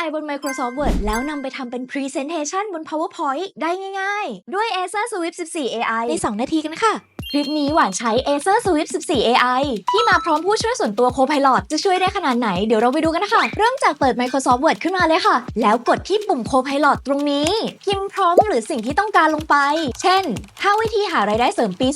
AI บน Microsoft Word แล้วนำไปทำเป็น Presentation บน PowerPoint ได้ง่ายๆ ด้วย Acer Swift 14 AI ใน 2 นาทีกันค่ะ คลิปนี้หวานใช้ Acer Swift 14 AI ที่มาพร้อมผู้ช่วยส่วนตัว Copilot จะช่วยได้ขนาดไหน เดี๋ยวเราไปดูกันนะคะ เริ่มจากเปิด Microsoft Word ขึ้นมาเลยค่ะ แล้วกดที่ปุ่ม Copilot ตรงนี้ พิมพ์พร้อมหรือสิ่งที่ต้องการลงไป เช่น 5 วิธีหารายได้เสริมปี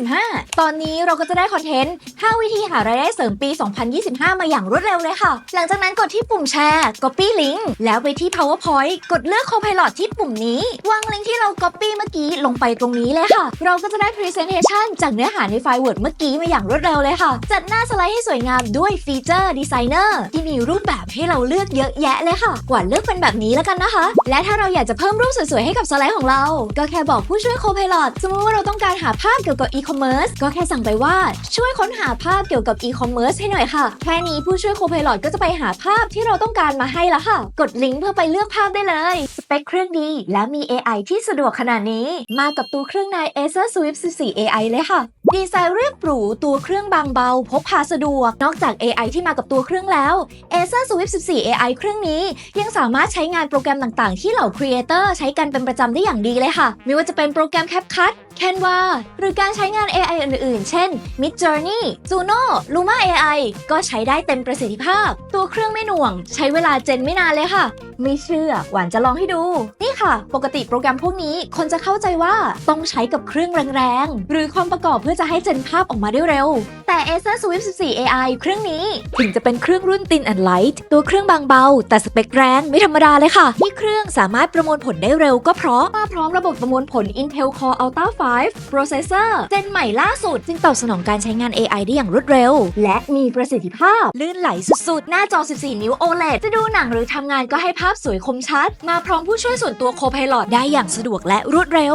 2025 ตอนนี้เราก็จะได้คอนเทนต์ 5 วิธีหารายได้เสริมปี 2025 มาอย่างรวดเร็วเลยค่ะ หลังจากนั้นกดที่ปุ่มแชร์ Copy Link แล้วไปที่ PowerPoint กดเลือก Copilot ที่ปุ่มนี้ วางลิงก์ที่เรา Copy เมื่อกี้ลงไปตรงนี้เลยค่ะ เราก็จะได้ Presentation จากเนื้อหาในไฟล์ Word เมื่อกี้มาอย่างรวดเร็วเลยค่ะ จัดหน้าสไลด์ให้สวยงามด้วยฟีเจอร์ Designer ที่มีรูปแบบให้เราเลือกเยอะแยะเลยค่ะ กว่าเลือกเป็นแบบนี้แล้วกันนะคะ และถ้าเราอยากจะเพิ่มรูปสวยๆ ให้กับสไลด์ของเรา ก็แค่บอกผู้ช่วย Copilot สมมติว่าเราต้องการหาภาพเกี่ยวกับ e-commerce ก็แค่สั่งไปว่าช่วยค้นหาภาพเกี่ยวกับ e-commerce ให้หน่อยค่ะ แค่นี้ผู้ช่วย Copilot ก็จะไปหาภาพที่เราต้องการมาให้แล้วค่ะ กดลิงก์เพื่อไปเลือกภาพได้เลย สเปคเครื่องดี และมี AI ที่สะดวกขนาดนี้ มากับตัวเครื่องใน Acer Swift 14 AI เลยค่ะ ดีไซน์เรียบหรูตัวเครื่องบางเบา พกพาสะดวก นอกจาก AI ที่มากับตัวเครื่องแล้ว Acer Swift 14 AI เครื่องนี้ ยังสามารถใช้งานโปรแกรมต่างๆ ที่เหล่าครีเอเตอร์ใช้กันเป็นประจำได้อย่างดีเลยค่ะ ไม่ว่าจะเป็นโปรแกรม CapCut Canva หรือการใช้งาน AI อื่นๆ เช่น Midjourney Juno Luma AI ก็ใช้ได้เต็มประสิทธิภาพ ตัวเครื่องไม่หน่วง ใช้เวลาเจนไม่นานเลยค่ะ ไม่เชื่อ หวานจะลองให้ดู นี่ค่ะ ปกติโปรแกรมพวกนี้คนจะเข้าใจว่าต้องใช้กับเครื่องแรงๆ หรือความประกอบเพื่อจะให้เจนภาพออกมาได้เร็ว แต่ Acer Swift 14 AI เครื่องนี้ ถึงจะเป็นเครื่องรุ่น Thin and Light ตัวเครื่องบางเบา แต่สเปคแรงไม่ธรรมดาเลยค่ะ ที่เครื่องสามารถประมวลผลได้เร็วก็เพราะมาพร้อมระบบประมวลผล Intel Core Ultra 5 Processor เจนใหม่ล่าสุดจึงตอบสนองการใช้งาน AI ได้อย่างรวดเร็ว และมีประสิทธิภาพ ลื่นไหลสุดๆ หน้าจอ 14 นิ้ว OLED จะดูหนังหรือทำงานก็ให้ภาพสวยคมชัด มาพร้อมผู้ช่วยส่วนตัว Copilot ได้อย่างสะดวกและรวดเร็ว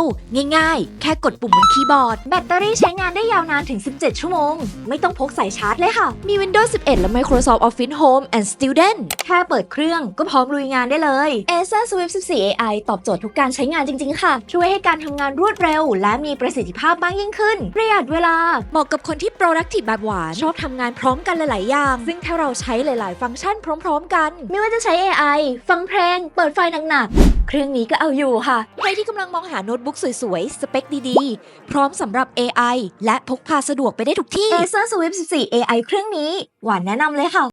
ง่ายๆ แค่กดปุ่มบนคีย์บอร์ด แบตเตอรี่ใช้งานได้ยาวนานถึง 17 ชั่วโมง ไม่ต้องพกสายชาร์จเลยค่ะ มี Windows 11 และ Microsoft Office Home and Student แค่เปิดเครื่องก็พร้อมลุยงานได้เลย Acer Swift 14 AI ตอบโจทย์ทุกการใช้งานจริงๆ ค่ะ ช่วยให้การทำงานรวดเร็ว และมีประสิทธิภาพมากยิ่งขึ้น ประหยัดเวลา เหมาะกับคนที่ productive แบบหวาน ชอบทำงานพร้อมกันหลาย ๆ อย่าง ซึ่งถ้าเราใช้หลาย ๆ ฟังก์ชันพร้อม ๆ กัน ไม่ว่าจะใช้ AI ฟังเพลง เปิดไฟหนักๆเครื่องนี้ก็เอาอยู่ค่ะ ใครที่กำลังมองหาโน้ตบุ๊กสวยๆ สเปคดีๆ พร้อมสำหรับ AI และพกพาสะดวกไปได้ทุกที่ Acer Swift 14 AI เครื่องนี้ หวานแนะนำเลยค่ะ